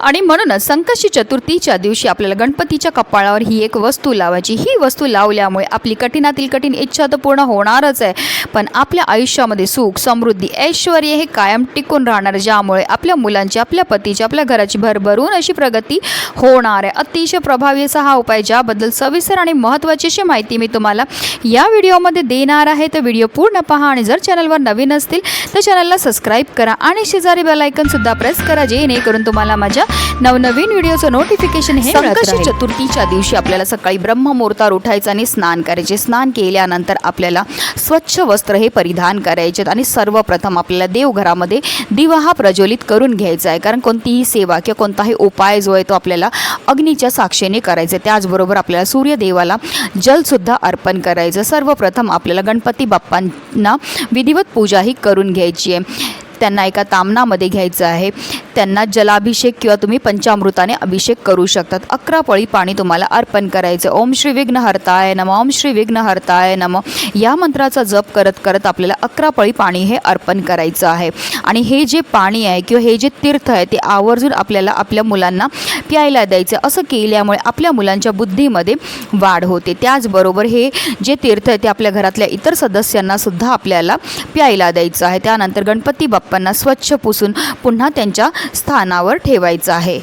आणि म्हणूनच संकष्टी चतुर्थीच्या दिवशी आपल्याला गणपतीच्या कपाळावर ही एक वस्तू लावायची. ही वस्तू लावल्यामुळे आपली कठीणातील कठीण इच्छा तर पूर्ण होणारच आहे. पण आपल्या आयुष्यामध्ये सुख समृद्धी ऐश्वर हे कायम टिकून राहणार ज्यामुळे आपल्या मुलांची आपल्या पतीची आपल्या घराची भरभरून अशी प्रगती होणार आहे. अतिशय प्रभावी असा हा उपाय ज्याबद्दल सविस्तर आणि महत्त्वाची अशी माहिती मी तुम्हाला या व्हिडिओमध्ये देणार आहे. तर व्हिडिओ पूर्ण पहा आणि जर चॅनलवर नवीन असतील तर चॅनलला सबस्क्राईब करा आणि शेजारी बेलायकनसुद्धा प्रेस करा जेणेकरून तुम्हाला माझ्या नवनवीन व्हिडिओचं नोटिफिकेशन हे संकष्टी चतुर्थीच्या दिवशी आपल्याला सकाळी ब्रह्ममुहूर्तावर उठायचं आणि स्नान करायचे. स्नान केल्यानंतर आपल्याला स्वच्छ वस्त्र हे परिधान करायचे आणि सर्वप्रथम आपल्याला देवघरामध्ये दिवा हा प्रज्वलित करून घ्यायचा आहे. कारण कोणतीही सेवा किंवा कोणताही उपाय जो आहे तो आपल्याला अग्नीच्या साक्षीने करायचा आहे. त्याचबरोबर आपल्याला सूर्यदेवाला जलसुद्धा अर्पण करायचं सर्वप्रथम आपल्याला गणपती बाप्पांना विधिवत पूजा ही करून घ्यायची आहे. त्यांना एका तामणामध्ये घ्यायचं आहे. त्यांना जलाभिषेक किंवा तुम्ही पंचामृताने अभिषेक करू शकतात. अकरा पळी पाणी तुम्हाला अर्पण करायचं. ओम श्री विघ्न हरताय नम. ओम श्री विघ्न हरताय नम. या मंत्राचा जप करत करत आपल्याला अकरा पळी पाणी हे अर्पण करायचं आहे. आणि हे जे पाणी आहे किंवा हे जे तीर्थ आहे ते आवर्जून आपल्याला आपल्या मुलांना प्यायला द्यायचं. असं केल्यामुळे आपल्या मुलांच्या बुद्धीमध्ये वाढ होते. त्याचबरोबर हे जे तीर्थ आहे ते आपल्या घरातल्या इतर सदस्यांना सुद्धा आपल्याला प्यायला द्यायचं आहे. त्यानंतर गणपती बाप्पा कापांना स्वच्छ पुसून पुन्हा त्यांच्या स्थानावर ठेवायचं आहे.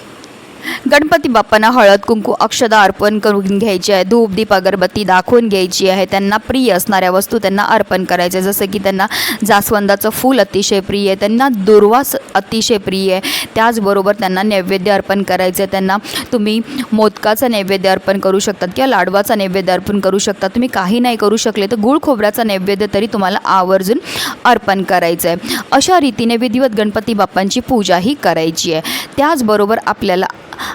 गणपती बाप्पांना हळद कुंकू अक्षदा अर्पण करून घ्यायची आहे. धूप दीप अगरबत्ती दाखवून घ्यायची आहे. त्यांना प्रिय असणाऱ्या वस्तू त्यांना अर्पण करायच्या जसं की त्यांना जास्वंदाचं फूल अतिशय प्रिय आहे. त्यांना दुर्वास अतिशय प्रिय आहे. त्याचबरोबर त्यांना नैवेद्य अर्पण करायचं आहे. त्यांना तुम्ही मोदकाचं नैवेद्य अर्पण करू शकतात किंवा लाडवाचा नैवेद्य अर्पण करू शकता. तुम्ही काही नाही करू शकले तर गुळ खोबऱ्याचा नैवेद्य तरी तुम्हाला आवर्जून अर्पण करायचं आहे. अशा रीतीने विधिवत गणपती बाप्पांची पूजा ही करायची आहे. त्याचबरोबर आपल्याला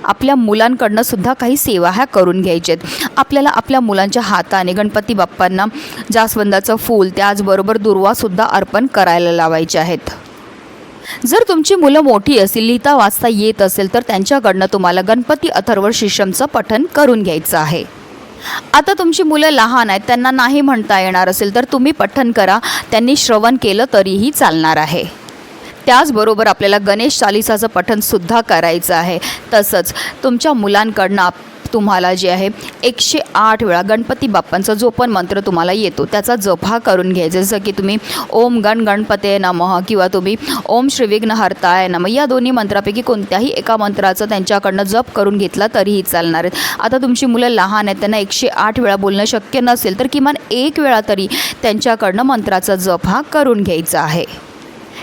आपल्या मुलांकडनं सुद्धा काही सेवा ह्या करून घ्यायच्यात आहेत आपल्याला आपल्या मुलांच्या हाताने गणपती बाप्पांना जास्वंदाचं फूल त्याचबरोबर दुर्वासुद्धा अर्पण करायला लावायचे आहेत. जर तुमची मुलं मोठी असतील लिहिता वाचता येत असेल तर त्यांच्याकडनं तुम्हाला गणपती अथर्व शिशमचं पठन करून घ्यायचं आहे. आता तुमची मुलं लहान आहेत त्यांना नाही म्हणता येणार असेल तर तुम्ही पठन करा. त्यांनी श्रवण केलं तरीही चालणार आहे. त्याचबरोबर आपल्याला गणेश चालिसाचं पठणसुद्धा करायचं आहे. तसंच तुमच्या मुलांकडनं आप तुम्हाला जे आहे एकशे आठ वेळा गणपती बाप्पांचा जो पण मंत्र तुम्हाला येतो त्याचा जप हा करून घ्यायचा. जसं की तुम्ही ओम गण गणपते नमः किंवा तुम्ही ओम श्रीविघ्न हरताय नमः या दोन्ही मंत्रापैकी कोणत्याही एका मंत्राचं त्यांच्याकडनं जप करून घेतला तरीही चालणार आहेत आता तुमची मुलं लहान आहेत त्यांना एकशे आठ वेळा बोलणं शक्य नसेल तर किमान एक वेळा तरी त्यांच्याकडनं मंत्राचा जप हा करून घ्यायचा आहे.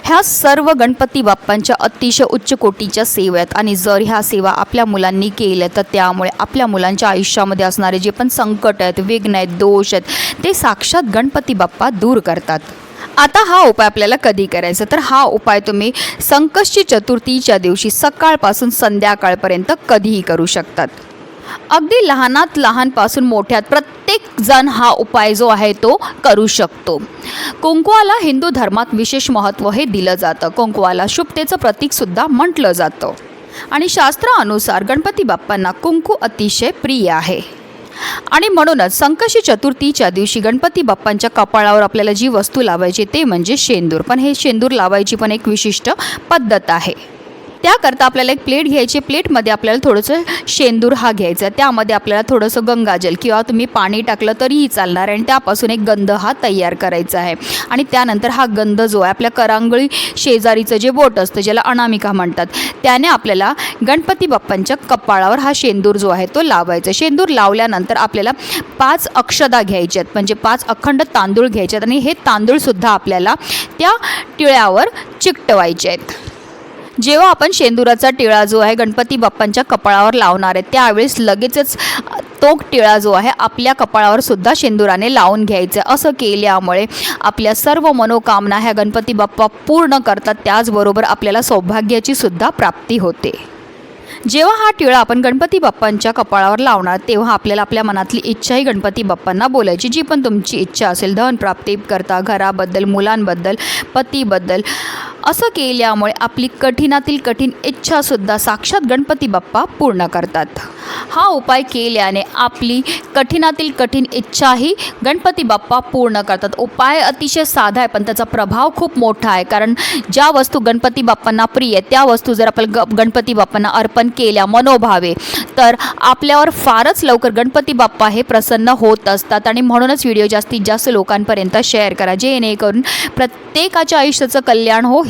ह्या सर्व गणपती बाप्पांच्या अतिशय उच्च कोटीच्या सेवा आहेत. आणि जर ह्या सेवा आपल्या मुलांनी केल्या तर त्यामुळे आपल्या मुलांच्या आयुष्यामध्ये असणारे जे पण संकट आहेत विघ्न आहेत दोष आहेत ते साक्षात गणपती बाप्पा दूर करतात. आता हा उपाय आपल्याला कधी करायचा? तर हा उपाय तुम्ही संकष्टी चतुर्थीच्या दिवशी सकाळपासून संध्याकाळपर्यंत कधीही करू शकतात. अगदी लहानात लहानपासून मोठ्यात प्रत्येक प्रत्येक जण हा उपाय जो आहे तो करू शकतो. कुंकवाला हिंदू धर्मात विशेष महत्त्व हे दिलं जातं. कुंकवाला शुभतेचं प्रतीकसुद्धा म्हटलं जातं. आणि शास्त्रानुसार गणपती बाप्पांना कुंकू अतिशय प्रिय आहे. आणि म्हणूनच संकशी चतुर्थीच्या दिवशी गणपती बाप्पांच्या कपाळावर आपल्याला जी वस्तू लावायची ते म्हणजे शेंदूर. पण हे शेंदूर लावायची पण एक विशिष्ट पद्धत आहे. त्याकरता आपल्याला एक प्लेट घ्यायची. प्लेटमध्ये आपल्याला थोडंसं शेंदूर हा घ्यायचा. आहे त्यामध्ये आपल्याला थोडंसं गंगाजल किंवा तुम्ही पाणी टाकलं तरीही चालणार आहे. आणि त्यापासून एक गंध हा तयार करायचा आहे. आणि त्यानंतर हा गंध जो आहे आपल्या करांगळी शेजारीचं जे बोट असतं ज्याला अनामिका म्हणतात त्याने आपल्याला गणपती बाप्पांच्या कपाळावर हा शेंदूर जो आहे तो लावायचा. शेंदूर लावल्यानंतर आपल्याला पाच अक्षदा घ्यायच्यात म्हणजे पाच अखंड तांदूळ घ्यायचे आहेत. आणि हे तांदूळसुद्धा आपल्याला त्या टिळ्यावर चिकटवायचे आहेत. जेव्हा आपण शेंदुराचा टिळा जो आहे गणपती बाप्पांच्या कपाळावर लावणार आहे त्यावेळेस लगेचच तो टिळा जो आहे आपल्या कपाळावर सुद्धा शेंदुराने लावून घ्यायचं असं केल्यामुळे आपल्या सर्व मनोकामना ह्या गणपती बाप्पा पूर्ण करतात. त्याचबरोबर आपल्याला सौभाग्याची सुद्धा प्राप्ती होते. जेव्हा हा टिळा आपण गणपती बाप्पांच्या कपाळावर लावणार तेव्हा आपल्याला आपल्या मनातली इच्छाही गणपती बाप्पांना बोलायची. जी पण तुमची इच्छा असेल धन प्राप्ती करता घराबद्दल मुलांबद्दल पतीबद्दल असं केल्यामुळे आपली कठीणातील कठीण इच्छासुद्धा साक्षात गणपती बाप्पा पूर्ण करतात. हा उपाय केल्याने आपली कठीणातील कठीण इच्छाही गणपती बाप्पा पूर्ण करतात. उपाय अतिशय साधा आहे पण त्याचा प्रभाव खूप मोठा आहे. कारण ज्या वस्तू गणपती बाप्पांना प्रिय आहे त्या वस्तू जर आपण ग गणपती बाप्पांना अर्पण केल्या मनोभावे तर आपल्यावर फारच लवकर गणपती बाप्पा हे प्रसन्न होत असतात. आणि म्हणूनच व्हिडिओ जास्तीत जास्त लोकांपर्यंत शेअर करा. जेणेकरून प्रत्येकाच्या आयुष्याचं कल्याण हो